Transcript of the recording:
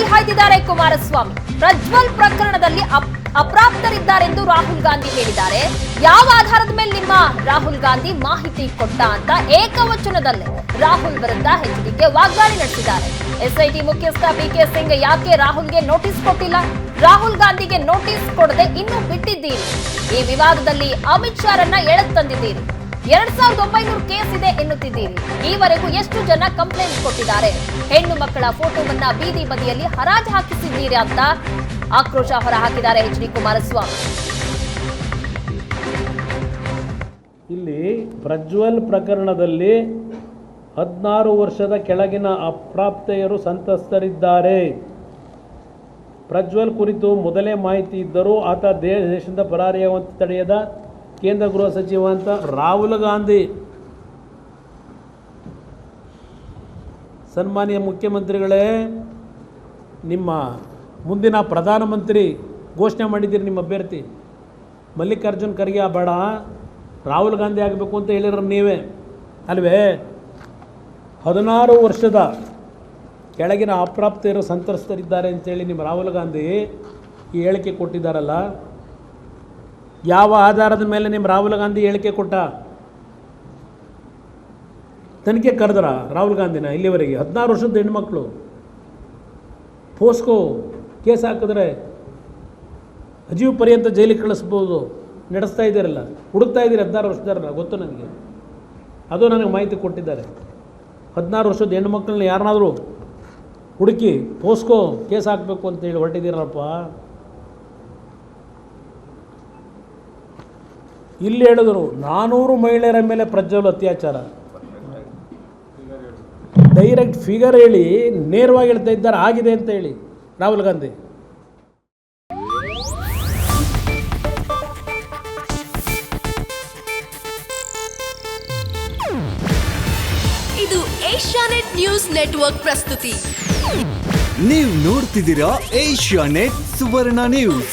ಹರಿಹಾಯ್ದಿದ್ದಾರೆ ಕುಮಾರಸ್ವಾಮಿ. ಪ್ರಜ್ವಲ್ ಪ್ರಕರಣದಲ್ಲಿ ಅಪ್- ಅಪ್ರಾಪ್ತರಿದ್ದಾರೆಂದು ರಾಹುಲ್ ಗಾಂಧಿ ಹೇಳಿದ್ದಾರೆ. ಯಾವ ಆಧಾರದ ಮೇಲೆ ನಿಮ್ಮ ರಾಹುಲ್ ಗಾಂಧಿ ಮಾಹಿತಿ ಕೊಟ್ಟ ಅಂತ ಏಕವಚನದಲ್ಲೇ ರಾಹುಲ್ ವಿರುದ್ಧ ಎಚ್ಡಿಕೆ ವಾಗ್ದಾಳಿ ನಡೆಸಿದ್ದಾರೆ. ಎಸ್ಐಟಿ ಮುಖ್ಯಸ್ಥ ಬಿ ಕೆ ಸಿಂಗ್ ಯಾಕೆ ರಾಹುಲ್ಗೆ ನೋಟಿಸ್ ಕೊಟ್ಟಿಲ್ಲ? ರಾಹುಲ್ ಗಾಂಧಿಗೆ ನೋಟಿಸ್ ಕೊಡದೆ ಇನ್ನೂ ಬಿಟ್ಟಿದ್ದೀರಿ. ಈ ವಿವಾದದಲ್ಲಿ ಅಮಿತ್ ಶಾರನ್ನ ಎಳೆದು ತಂದಿದ್ದೀರಿ. ಎರಡ್ ಸಾವಿರದ ಒಂಬೈನೂರು ಕೇಸ್ ಇದೆ ಎನ್ನುತ್ತಿದ್ದೀರಿ. ಈವರೆಗೂ ಎಷ್ಟು ಜನ ಕಂಪ್ಲೇಂಟ್ ಕೊಟ್ಟಿದ್ದಾರೆ? ಹೆಣ್ಣು ಮಕ್ಕಳ ಫೋಟೋವನ್ನ ಬೀದಿ ಬದಿಯಲ್ಲಿ ಹರಾಜು ಹಾಕಿಸಿದ್ದೀರಿ ಅಂತ ಆಕ್ರೋಶ ಹೊರಹಾಕಿದ್ದಾರೆ ಎಚ್ ಡಿ ಕುಮಾರಸ್ವಾಮಿ. ಇಲ್ಲಿ ಪ್ರಜ್ವಲ್ ಪ್ರಕರಣದಲ್ಲಿ ಹದಿನಾರು ವರ್ಷದ ಕೆಳಗಿನ ಅಪ್ರಾಪ್ತೆಯರು ಸಂತಸ್ತರಿದ್ದಾರೆ ಪ್ರಜ್ವಲ್ ಕುರಿತು ಮೊದಲೇ ಮಾಹಿತಿ ಇದ್ದರೂ ಆತ ದೇಶದಿಂದ ಪರಾರಿಯಾಗುವಂತೆ ತಡೆಯದ ಕೇಂದ್ರ ಗೃಹ ಸಚಿವ ಅಂತ ರಾಹುಲ್ ಗಾಂಧಿ. ಸನ್ಮಾನ್ಯ ಮುಖ್ಯಮಂತ್ರಿಗಳೇ, ನಿಮ್ಮ ಮುಂದಿನ ಪ್ರಧಾನಮಂತ್ರಿ ಘೋಷಣೆ ಮಾಡಿದ್ದೀರಿ ನಿಮ್ಮ ಅಭ್ಯರ್ಥಿ. ಮಲ್ಲಿಕಾರ್ಜುನ್ ಖರ್ಗೆ ಬೇಡ, ರಾಹುಲ್ ಗಾಂಧಿ ಆಗಬೇಕು ಅಂತ ಹೇಳಿರೋ ನೀವೇ. ಅಲ್ವೇ? ಹದಿನಾರು ವರ್ಷದ ಕೆಳಗಿನ ಅಪ್ರಾಪ್ತಿಯರು ಸಂತ್ರಸ್ತರಿದ್ದಾರೆ ಅಂತೇಳಿ ನಿಮ್ಮ ರಾಹುಲ್ ಗಾಂಧಿ ಈ ಹೇಳಿಕೆ ಕೊಟ್ಟಿದ್ದಾರಲ್ಲ ಯಾವ ಆಧಾರದ ಮೇಲೆ ನಿಮ್ಮ ರಾಹುಲ್ ಗಾಂಧಿ ಹೇಳಿಕೆ ಕೊಟ್ಟ? ತನಿಖೆ ಕರೆದ್ರ ರಾಹುಲ್ ಗಾಂಧಿನ ಇಲ್ಲಿವರೆಗೆ ಹದಿನಾರು ವರ್ಷದ ಹೆಣ್ಮಕ್ಳು. ಪೋಸ್ಕೋ ಕೇಸ್ ಹಾಕಿದ್ರೆ ಅಜೀವ ಪರ್ಯಂತ ಜೈಲಿಗೆ ಕಳಿಸ್ಬೋದು. ನಡೆಸ್ತಾ ಇದ್ದೀರಲ್ಲ, ಹುಡುಕ್ತಾ ಇದ್ದೀರಿ ಹದಿನಾರು ವರ್ಷದಾರಲ್ಲ ಗೊತ್ತು ನನಗೆ? ಅದು ನನಗೆ ಮಾಹಿತಿ ಕೊಟ್ಟಿದ್ದಾರೆ. ಹದಿನಾರು ವರ್ಷದ ಹೆಣ್ಮಕ್ಳನ್ನ ಯಾರನ್ನಾದರೂ ಹುಡುಕಿ ಪೋಸ್ಕೋ ಕೇಸ್ ಹಾಕಬೇಕು ಅಂತ ಹೇಳಿ ಹೊರಟಿದ್ದೀರಪ್ಪ ಇಲ್ಲಿ ಹೇಳಿದರು ನಾನೂರು ಮಹಿಳೆಯರ ಮೇಲೆ ಪ್ರಜ್ವಲ್ ಅತ್ಯಾಚಾರ. ಡೈರೆಕ್ಟ್ ಫಿಗರ್ ಹೇಳಿ ನೇರವಾಗಿ ಹೇಳ್ತಾ ಇದ್ದಾರೆ ಆಗಿದೆ ಅಂತ ಹೇಳಿ. ರಾಹುಲ್ ಗಾಂಧಿ. ಇದು ಏಷ್ಯಾನೆಟ್ ನ್ಯೂಸ್ ನೆಟ್ವರ್ಕ್ ಪ್ರಸ್ತುತಿ. ನೀವು ನೋಡ್ತಿದ್ದೀರಾ ಏಷ್ಯಾನೆಟ್ ಸುವರ್ಣ ನ್ಯೂಸ್.